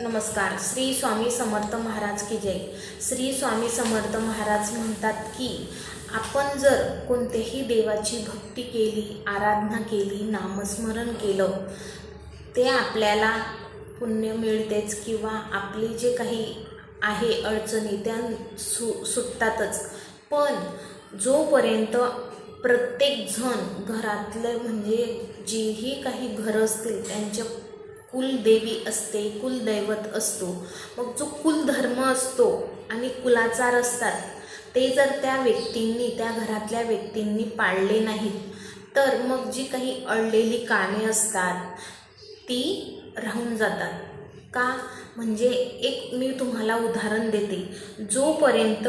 नमस्कार. श्री स्वामी समर्थ महाराज की जय. श्री स्वामी समर्थ महाराज म्हणतात की आपण जर कोणत्याही देवाची भक्ती केली आराधना केली नामस्मरण केलं ते आपल्याला पुण्य मिळतेच किंवा आपली जे काही आहे अडचणी त्या सु सुटतातच. पण जोपर्यंत प्रत्येकजण घरातले म्हणजे जेही काही घरं असतील त्यांच्या कुलदेवी असते कुलदैवत असतो. मग जो कुलधर्म असतो आणि कुलाचार असतात ते जर त्या व्यक्तींनी त्या घरातल्या व्यक्तींनी पाळले नाहीत तर मग जी काही अडलेली कामे असतात ती राहून जातात. का? म्हणजे एक मी तुम्हाला उदाहरण देते. जोपर्यंत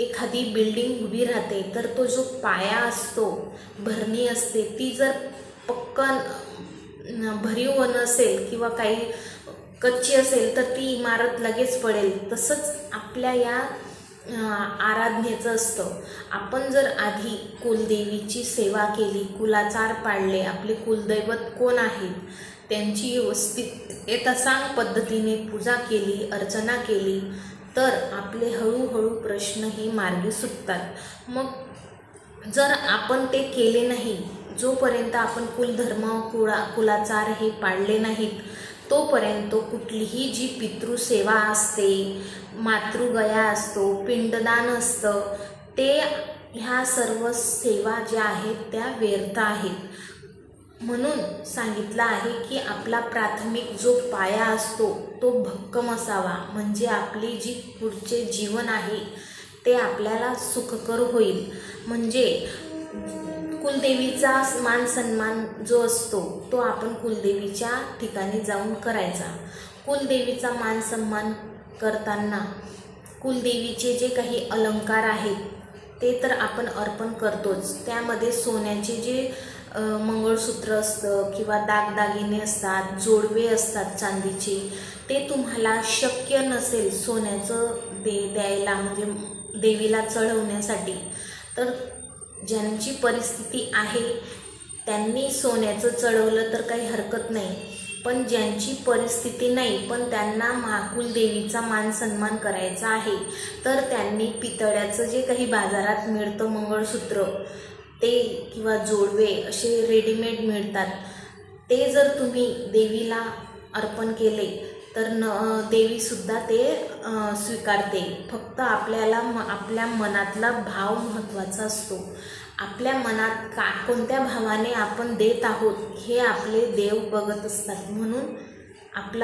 एखादी बिल्डिंग उभी राहते तर तो जो पाया असतो भरणी असते ती जर पक्कन भरीव नसेल किंवा काही कच्ची असेल तर ती इमारत लगेच पडेल. तसंच आपल्या या आराधनेचं असतं. आपण जर आधी कुलदेवीची सेवा केली कुलाचार पाळले आपले कुलदैवत कोण आहेत? त्यांची व्यवस्थित यथासांग पद्धतीने पूजा केली अर्चना केली तर आपले हळूहळू प्रश्नही मार्गी सुटतात. मग जर आपण ते केले नाही जोपर्यंत आपण कुलधर्म कुळा कुलाचार हे पाळले नाहीत तोपर्यंत कुठलीही जी पितृसेवा असते मातृगया असतो पिंडदान असतं ते ह्या सर्व सेवा ज्या आहेत त्या व्यर्थ आहेत. म्हणून सांगितलं आहे की आपला प्राथमिक जो पाया असतो तो भक्कम असावा. म्हणजे आपली जी पुढचे जीवन आहे ते आपल्याला सुखकर होईल. म्हणजे कुलदेवीचा मान सन्मान जो असतो तो आपण कुलदेवीच्या ठिकाणी जाऊन करायचा. कुलदेवीचा मान सन्मान करताना कुलदेवीचे जे काही अलंकार आहेत ते तर आपण अर्पण करतोच. त्यामध्ये सोन्याचे जे मंगळसूत्र असतं किंवा दागदागिने असतात जोडवे असतात चांदीचे ते तुम्हाला शक्य नसेल सोन्याचं दे द्यायला म्हणजे देवीला चढवण्यासाठी तर ज्यांची परिस्थिती आहे त्यांनी सोन्याचं चढवलं तर काही हरकत नाही. पण ज्यांची परिस्थिती नाही पण त्यांना महाकुल देवीचा मान सन्मान करायचा आहे तर त्यांनी पितळ्याचं जे काही बाजारात मिळतं मंगळसूत्र ते किंवा जोडवे असे रेडीमेड मिळतात. ते जर तुम्ही देवीला अर्पण केले तर न देवीसुद्धा ते स्वीकारते. फक्त आपल्याला म आपल्या मनातला भाव महत्त्वाचा असतो. आपल्या मनात का कोणत्या भावाने आपण देत आहोत हे आपले देव बघत असतात. म्हणून आपला